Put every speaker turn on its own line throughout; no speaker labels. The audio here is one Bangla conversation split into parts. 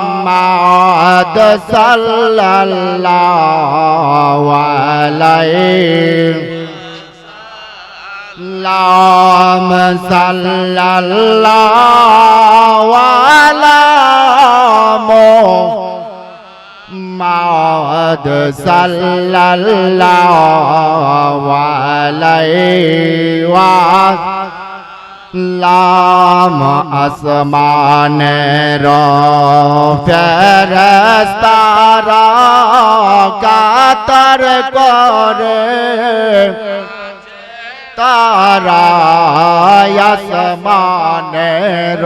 মোহাম্মদ সাল্লাল্লাহু আলাইহি লাম সাল্লাল্লাহু আলা মুহাম্মদ সাল্লাল্লাহু আলাইহি ওয়া লাম আসমানের ফেরেস্তারা কাতার করে। তারা আসমানের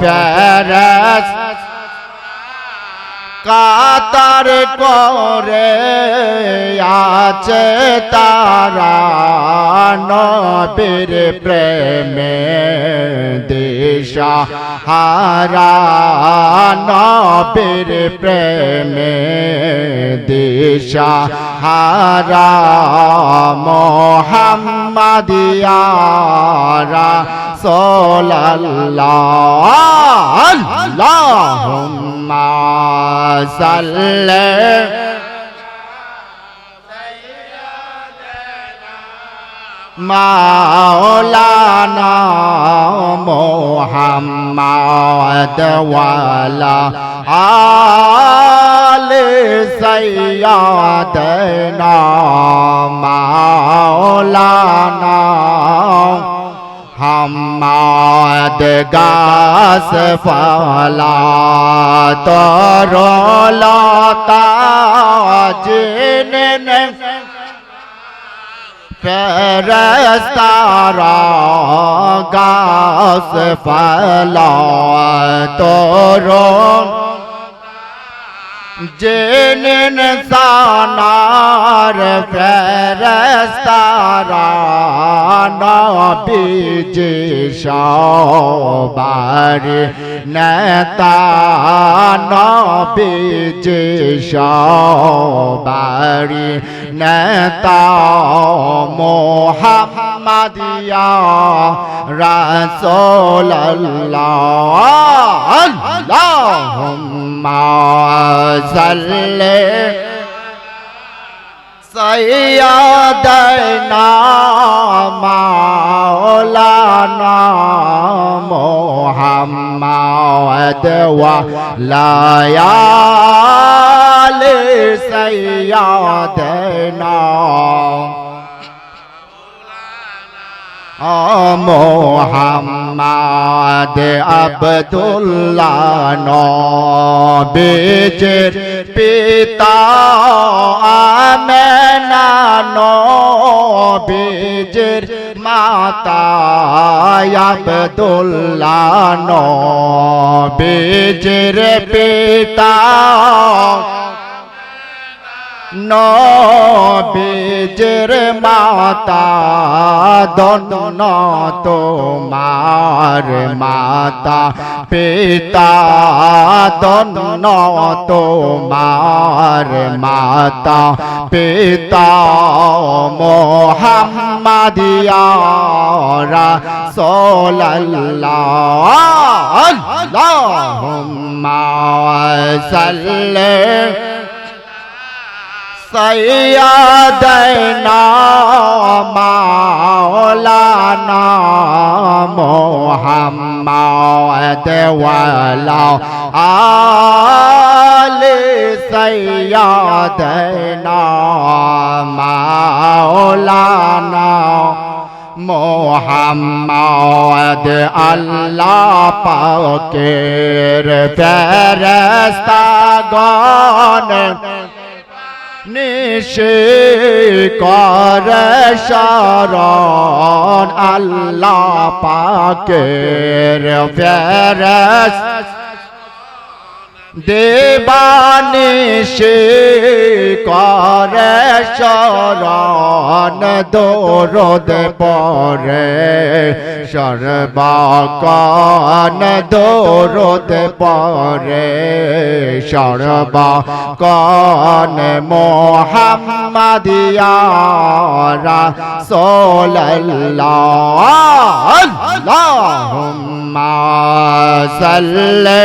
ফেরেস কাতার করে আছে তারা নবীর প্রেমে দিশা হারা নবীর প্রেমে দিশা হারা মোহাম্মদিয়ারা, সোল্লাল্লাহ আল্লাহুম্মা মাওলানা মোহাম্মদ ওয়ালা আলে সাইয়াদনা মাওলানা হাম্মাদ গাছ ফালা তরলতা জিনে ফেরস্তারা গাছ ফালা তরল জেনেন সানার ফেরস্তারা নবীজি সবার নেতা নবীজি সবার নেতা মোহাম্মদিয়া রাসূলুল্লাহ আল্লাহুম্মা सले सैदना मौलाना मोहम्मद लया सैदना মোহাম্মদ আবদুল্লাহ নবীজের পিতা আমেনা নবীজের মাতা আবদুল্লাহ নবীজের পিতা নবীজের মাতা দন তোমার মাতা পিতা দন তোমার মাতা পিতা মোহাম্মদিয়া রাসূলুল্লাহ আল্লাহুম্মা সাল্লি সৈয়দনা মাওলানা মোহাম্মদ ওয়ালা আলি সৈয়দনা মাওলানা মোহাম্মদ আল্লাহ পাকের ফেরেস্তাগণ নিশে করে শরণ আল্লাহ পাকের ফেরস দেবানিশে করে শরণ দোরদ পরে সর্বকন দোরদ পরে সর্বকন মোহাম্মদিয়া রাসূলুল্লাহ আল্লাহুম্মা সাল্লে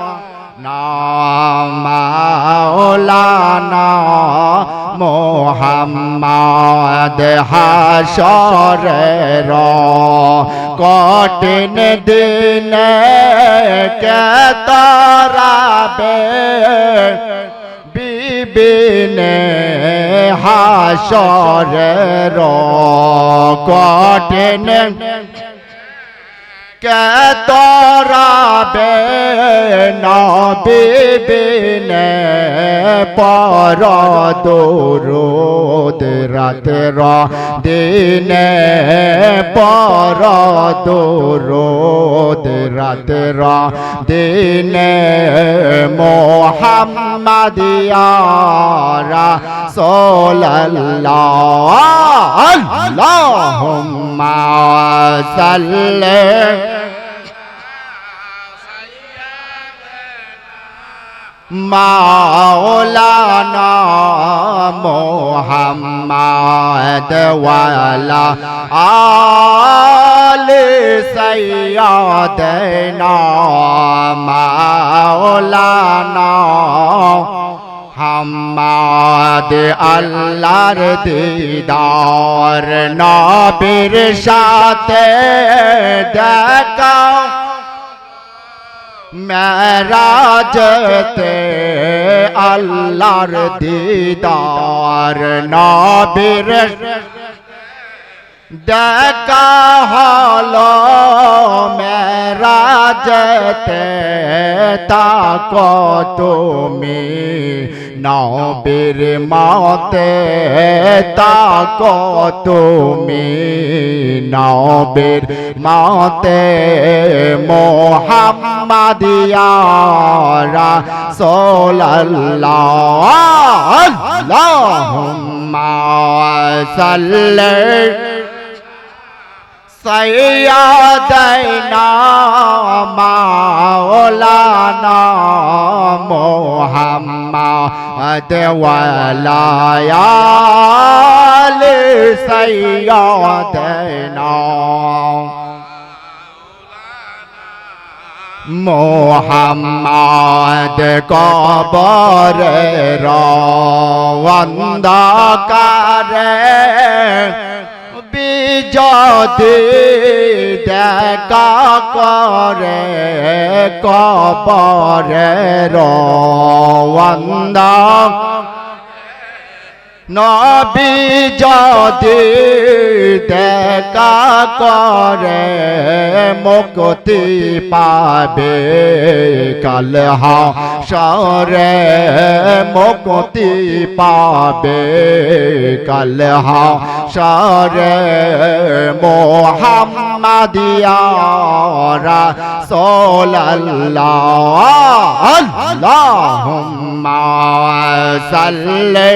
মাওলানা মোহাম্মদ হাসরের কঠিন দিন কে তরাবে? বিবিনে হাসরের কঠিন কে তরাবে নবিবিনে পর দৌরদ রাতের দিনে পর দৌরদ রাতের দিনে মোহাম্মদিয়ারা সোল্লাহ আল্লাহুম্মা সাল্লি মাওলানা মোহাম্মদ ওয়ালা আলে সাইয়্যিদানা মাওলানা হাম্মাদ আল্লাহর দিদার নবীর সাথে দেখা। মেরাজতে আল্লাহর দিদার নবীর দেখা হলো। মেরাজতে তাক তুমি। নবীর মতে তাক তুমি নবীর মতে মোহাম্মদিয়ারা সোল্লাহ আল্লাহুম্মা সাল্লি সৈয়দনা মাওলানা মোহাম্মদ ওয়ালায়ালে সৈয়দনা মোহাম্মদ কবর রন্দাকারে বিজদি দেখা করে কবরে রন্দা নবী যদি দেখা করে মুক্তি পাবে কাল সরে মুক্তি পাবে কাল সরে মোহাম্মদিয়ারা সোল্লাহ আল্লাহুম্মা সাল্লি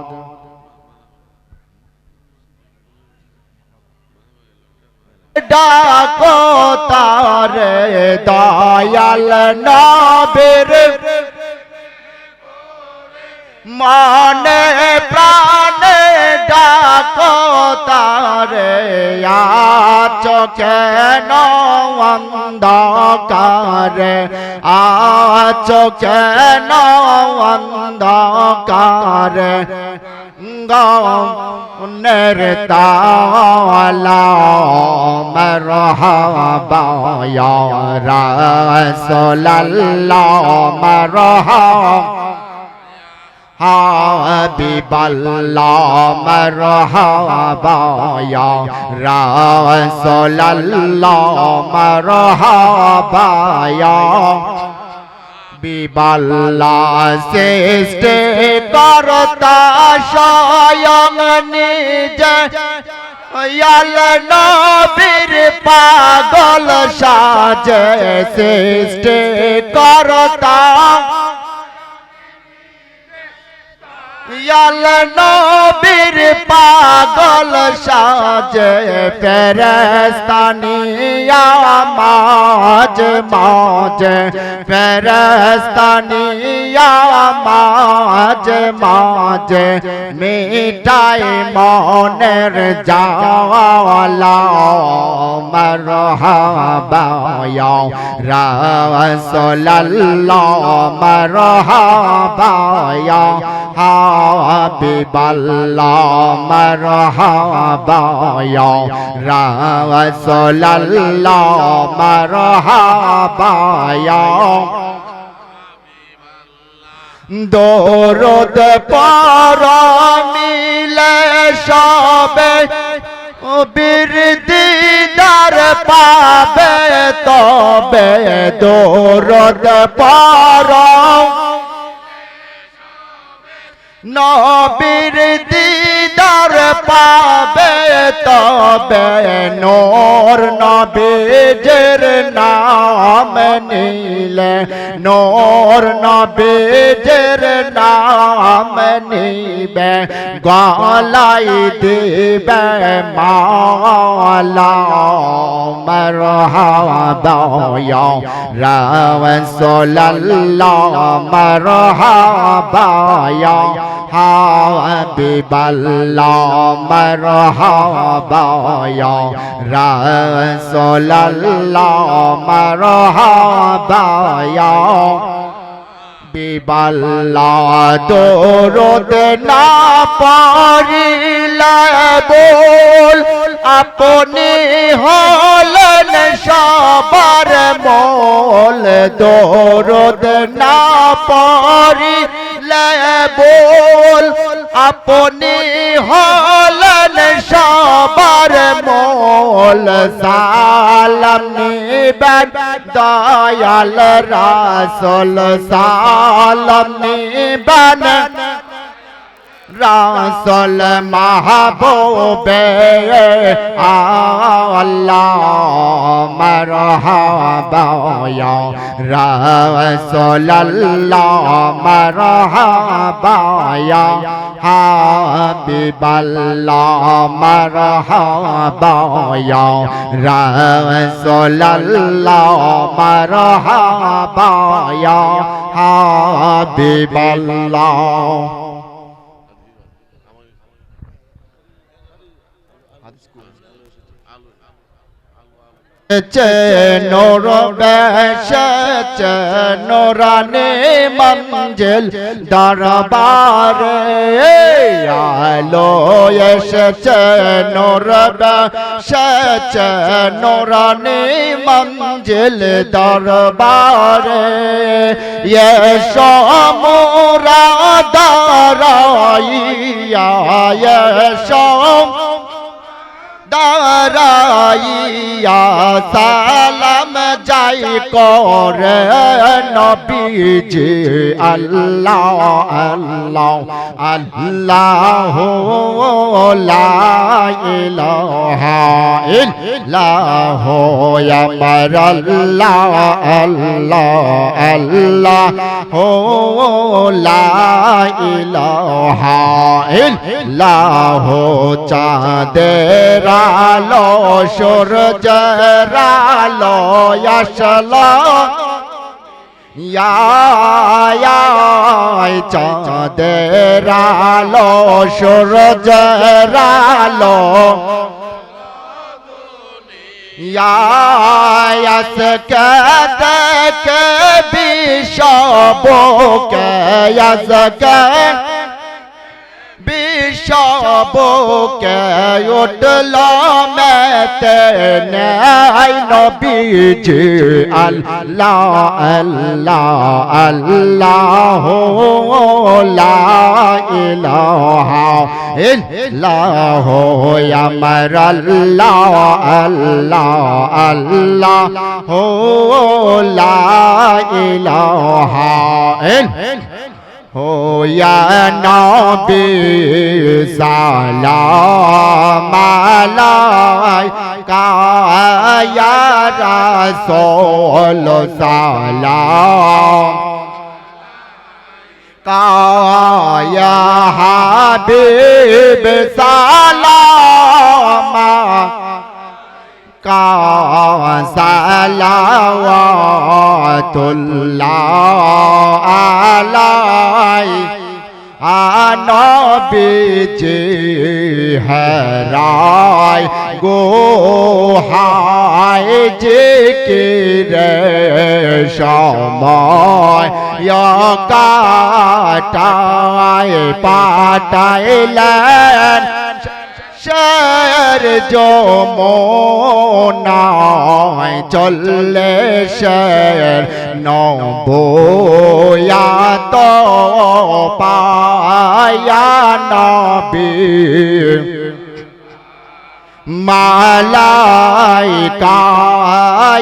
ডাকো তারে দয়াল নবের। মনে প্রাণে তারে চোখে অন্ধকারে। আচোখে অন্ধকারে। গনের তালা মরহবা ইয়া রাসূলুল্লাহ মরহবা হাবিবাল্লাহ মরহবা ইয়া রাসূলুল্লাহ মরহবা ইয়া বিবাল্লাহ শ্রেষ্ঠ করতা স্বয়ং নিজে ইয়াল নবীর পাগল সাজে সৃষ্টি করতা ইয়াল নবীর পাগল সাজে ফেরস্তানিয়া মাঝ মাঝ ফেরস্তানিয়া মাঝ মাঝ মিটাই মনের জালা মরহাবা ইয়া রাসূলুল্লাহ মরহাবা ইয়া হাবিবাল্লাহ মরহাবা ইয়া রাসূলুল্লাহ মরহাবা ইয়া দরদ পর মিলে সবে বীর দিদার পাবে তবে দরদ পর নবীর দিদার পাবে তবে নোর নবীজের নাম নীলে। নোর নবীজের নাম নিবে, গলাই দিবে মালা মরহাবা ইয়া রাসূলুল্লাহ মরহাবা হাবিবাল্লাহ মরহাবা ইয়া রাসূলুল্লাহ মরহাবা ইয়া বিবাল্লা দরদ না পারিলে বল আপনি হলেন সবার মোল। দরদ না পারিলে বল আপনি হলেন সবার মোল। সালাম নিবেন দয়াল রাসুল সালাম নিবেন। রাসুল মাহবুবে আল্লাহ মরহাবা ইয়া রাসূলুল্লাহ মরহাবা ইয়া হাবিবাল্লাহ মরহাবা ইয়া রাসূলুল্লাহ মরহাবা ইয়া নোর নোরানে মঞ্জিল দরবারে আলো এসেছে নোর বেশ নোরানে মঞ্জিল দরবারে এসো মোরা দারাইয়া এসো দাঁড়াইয়া সালাম। যাই করে নবীজি, আল্লাহ আল্লাহ আল্লাহ, লা ইলাহা ইল্লাহ আমার আল্লাহ আল্লাহ আল্লাহ হো লা ইলাহা ইল্লাহ চাঁদের আলো, সূর্যের আলো চাঁদের আলো সূর্যের আলো ইয়াস কদক বিশবকে ইয়াসকে বিশবকে উঠল মেতে নাই নবীজি আল্লাহ আল্লাহ আল্লাহ লা ইলাহা ইল্লাহ আমার আল্লাহ আল্লাহ আল্লাহ লা ইলাহা हो হইয়া নবী সালাম আলাইকা ইয়া রাসূল সালাম কায়া হাবিব সালাম সালাওয়াতুল্লাহ আলাই আনবি যে হারায় গো হায় যে কে রে সময় কাটায় পাটাইলেন শের যমোনায় চললে শের নবয়া তো পায়া নবী মালাইকা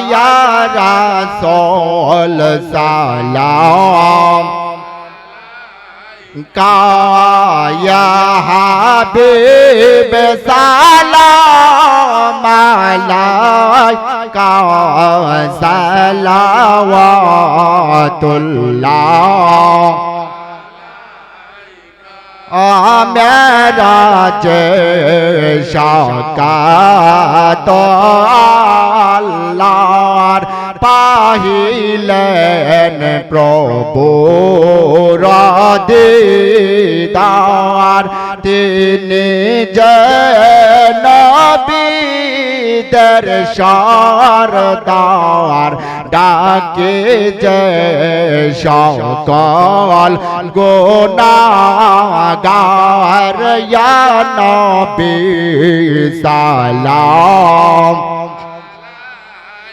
ইয়া রাসূল সালাম কায়া হাবিব সালাম আলাইকা সালাওয়াতুল্লাহ মেরাজ শাকাত আল্লাহর পাহিলেন প্রভু রাদিদার তিনি জনবীদের সরদার ডাকে যে সকল গোনাগার ইয়া নবী সালাম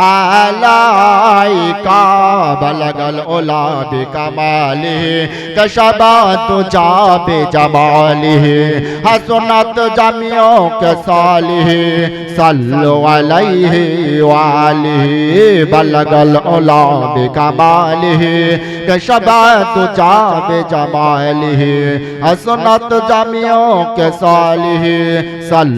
اعلائی کا بلغ العلا بکمالی کشبات جا بے جمالی حسنت جمعوں کے صالح صلو علیہ وآلہ بلغ العلا بکمالی کشبات جا بے جمالی حسنت جمعوں کے صالح صلو